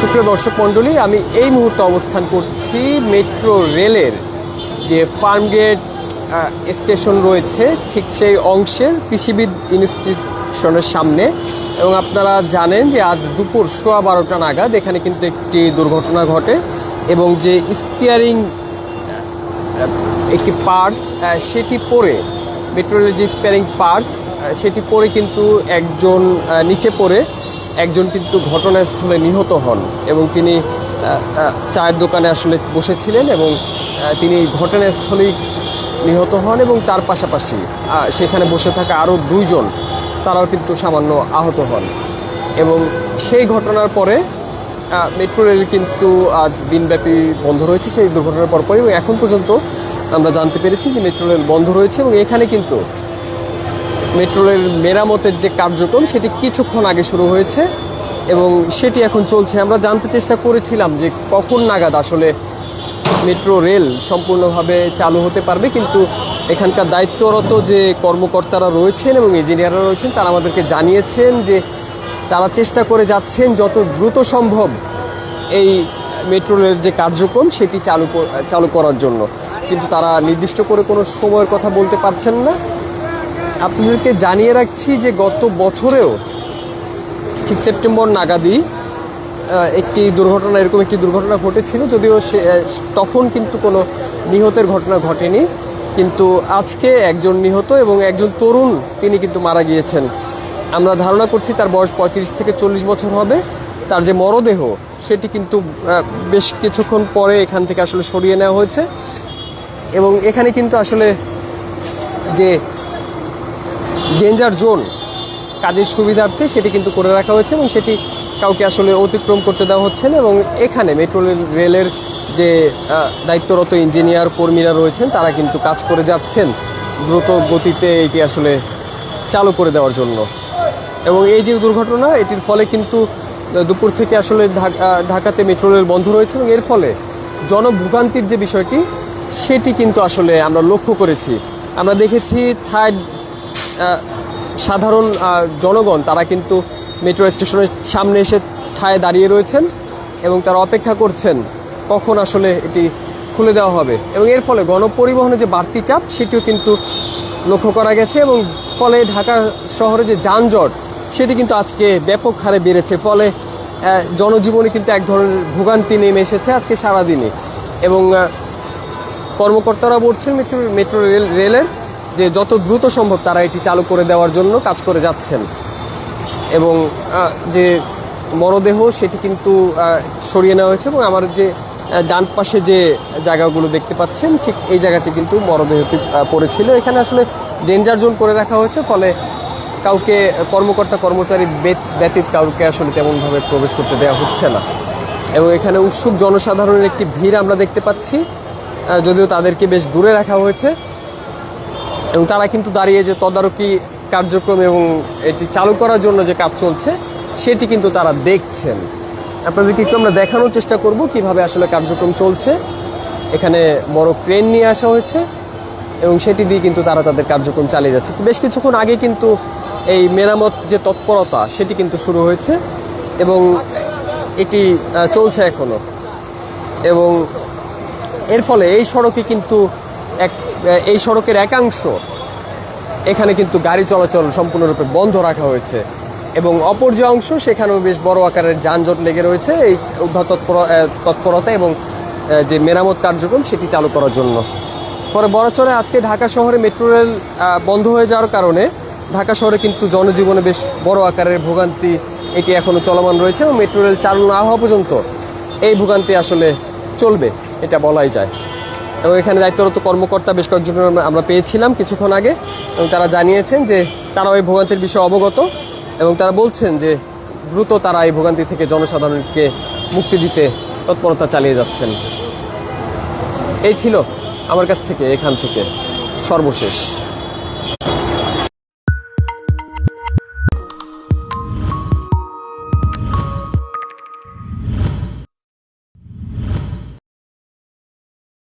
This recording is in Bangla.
সুপ্রিয় দর্শক মণ্ডলী, আমি এই মুহূর্তে অবস্থান করছি মেট্রো রেলের যে ফার্মগেট স্টেশন রয়েছে ঠিক সেই অংশের কৃষিবিদ ইনস্টিটিউশনের সামনে। এবং আপনারা জানেন যে আজ দুপুর সোয়া বারোটা নাগাদ এখানে কিন্তু একটি দুর্ঘটনা ঘটে এবং যে স্পিয়ারিং একটি পার্স সেটি পরে মেট্রো রেলের যে স্পিয়ারিং পার্স সেটি পরে কিন্তু একজন নিচে পড়ে। একজন কিন্তু ঘটনাস্থলে নিহত হন এবং তিনি চায়ের দোকানে আসলে বসেছিলেন এবং তিনি ঘটনাস্থলেই নিহত হন এবং তার পাশাপাশি সেখানে বসে থাকা আরও দুইজন তারাও কিন্তু সামান্য আহত হন। এবং সেই ঘটনার পরে মেট্রো রেল কিন্তু আজ দিনব্যাপী বন্ধ রয়েছে, সেই দুর্ঘটনার পরপরই এবং এখন পর্যন্ত আমরা জানতে পেরেছি যে মেট্রো রেল বন্ধ রয়েছে এবং এখানে কিন্তু মেট্রো রেল মেরামতের যে কার্যক্রম, সেটি কিছুক্ষণ আগে শুরু হয়েছে এবং সেটি এখন চলছে। আমরা জানতে চেষ্টা করেছিলাম যে কখন নাগাদ আসলে মেট্রো রেল সম্পূর্ণভাবে চালু হতে পারবে, কিন্তু এখানকার দায়িত্বরত যে কর্মকর্তারা রয়েছেন এবং ইঞ্জিনিয়াররা রয়েছেন, তারা আমাদেরকে জানিয়েছেন যে তারা চেষ্টা করে যাচ্ছেন যত দ্রুত সম্ভব এই মেট্রো রেলের যে কার্যক্রম, সেটি চালু চালু করার জন্য। কিন্তু তারা নির্দিষ্ট করে কোনো সময়ের কথা বলতে পারছেন না। আপনাদেরকে জানিয়ে রাখছি যে গত বছরেও ঠিক সেপ্টেম্বর নাগাদই একটি দুর্ঘটনা, এরকম একটি দুর্ঘটনা ঘটেছিল, যদিও সে তখন কিন্তু কোনো নিহতের ঘটনা ঘটেনি। কিন্তু আজকে একজন নিহত এবং একজন তরুণ তিনি কিন্তু মারা গিয়েছেন। আমরা ধারণা করছি তার বয়স পঁয়ত্রিশ থেকে চল্লিশ বছর হবে। তার যে মরদেহ, সেটি কিন্তু বেশ কিছুক্ষণ পরে এখান থেকে আসলে সরিয়ে নেওয়া হয়েছে। এবং এখানে কিন্তু আসলে যে ডেঞ্জার জোন কাজের সুবিধার্থে সেটি কিন্তু করে রাখা হয়েছে এবং সেটি কাউকে আসলে অতিক্রম করতে দেওয়া হচ্ছে না এবং এখানে মেট্রো রেলের যে দায়িত্বরত ইঞ্জিনিয়ার কর্মীরা রয়েছেন, তারা কিন্তু কাজ করে যাচ্ছেন দ্রুত গতিতে এটি আসলে চালু করে দেওয়ার জন্য। এবং এই যে দুর্ঘটনা, এটির ফলে কিন্তু দুপুর থেকে আসলে ঢাক- ঢাকাতে মেট্রো রেল বন্ধ রয়েছে এবং এর ফলে জনভোগান্তির যে বিষয়টি, সেটি কিন্তু আসলে আমরা লক্ষ্য করেছি। আমরা দেখেছি থার্ড সাধারণ জনগণ তারা কিন্তু মেট্রো স্টেশনের সামনে এসে ঠায় দাঁড়িয়ে রয়েছেন এবং তারা অপেক্ষা করছেন কখন আসলে এটি খুলে দেওয়া হবে। এবং এর ফলে গণপরিবহনে যে বাড়তি চাপ, সেটিও কিন্তু লক্ষ্য করা গেছে এবং ফলে ঢাকা শহরে যে যানজট, সেটি কিন্তু আজকে ব্যাপক হারে বেড়েছে। ফলে জনজীবনে কিন্তু এক ধরনের ভোগান্তি নেমে এসেছে আজকে সারাদিনে। এবং কর্মকর্তারা বলছেন মেট্রো মেট্রো রেল রেলের যে যত দ্রুত সম্ভব তারা এটি চালু করে দেওয়ার জন্য কাজ করে যাচ্ছেন। এবং যে মরদেহ সেটি কিন্তু সরিয়ে নেওয়া হয়েছে এবং আমার যে ডান পাশে যে জায়গাগুলো দেখতে পাচ্ছেন, ঠিক এই জায়গাটি কিন্তু মরদেহটি পড়েছিল। এখানে আসলে ডেঞ্জার জোন করে রাখা হয়েছে, ফলে কাউকে কর্মকর্তা, কর্মচারী ব্যতীত কাউকে আসলে তেমনভাবে প্রবেশ করতে দেওয়া হচ্ছে না। এবং এখানে উৎসুক জনসাধারণের একটি ভিড় আমরা দেখতে পাচ্ছি যদিও তাদেরকে বেশ দূরে রাখা হয়েছে। এবং তারা কিন্তু দাঁড়িয়ে যে তদারকি কার্যক্রম এবং এটি চালু করার জন্য যে কাজ চলছে, সেটি কিন্তু তারা দেখছেন। আপনাদেরকে একটু আমরা দেখানোর চেষ্টা করব কীভাবে আসলে কার্যক্রম চলছে। এখানে বড় ক্রেন নিয়ে আসা হয়েছে এবং সেটি দিয়ে কিন্তু তারা তাদের কার্যক্রম চালিয়ে যাচ্ছে। বেশ কিছুক্ষণ আগে কিন্তু এই মেরামত যে তৎপরতা, সেটি কিন্তু শুরু হয়েছে এবং এটি চলছে এখনও এবং এর ফলে এই সড়কে কিন্তু এক এই সড়কের একাংশ। এখানে কিন্তু গাড়ি চলাচল সম্পূর্ণরূপে বন্ধ রাখা হয়েছে। এবং অপর যে অংশ, সেখানেও বেশ বড় আকারের যানজট লেগে রয়েছে এই উদ্ধার তৎপর তৎপরতা এবং যে মেরামত কার্যক্রম, সেটি চালু করার জন্য। পরে বড়চরে আজকে ঢাকা শহরে মেট্রো রেল বন্ধ হয়ে যাওয়ার কারণে ঢাকা শহরে কিন্তু জনজীবনে বেশ বড় আকারের ভোগান্তি এটি এখনও চলমান রয়েছে এবং মেট্রো রেল চালু না হওয়া পর্যন্ত এই ভোগান্তি আসলে চলবে, এটা বলাই যায়। এবং এখানে দায়িত্বরত কর্মকর্তা বেশ কয়েকজন আমরা- পেয়েছিলাম কিছুক্ষণ আগে এবং তারা জানিয়েছেন যে তারা ওই ভোগান্তির বিষয়ে অবগত এবং তারা বলছেন যে দ্রুত তারা এই ভোগান্তি থেকে জনসাধারণকে মুক্তি দিতে তৎপরতা চালিয়ে যাচ্ছেন। এই ছিল আমার কাছ থেকে এখান থেকে সর্বশেষ।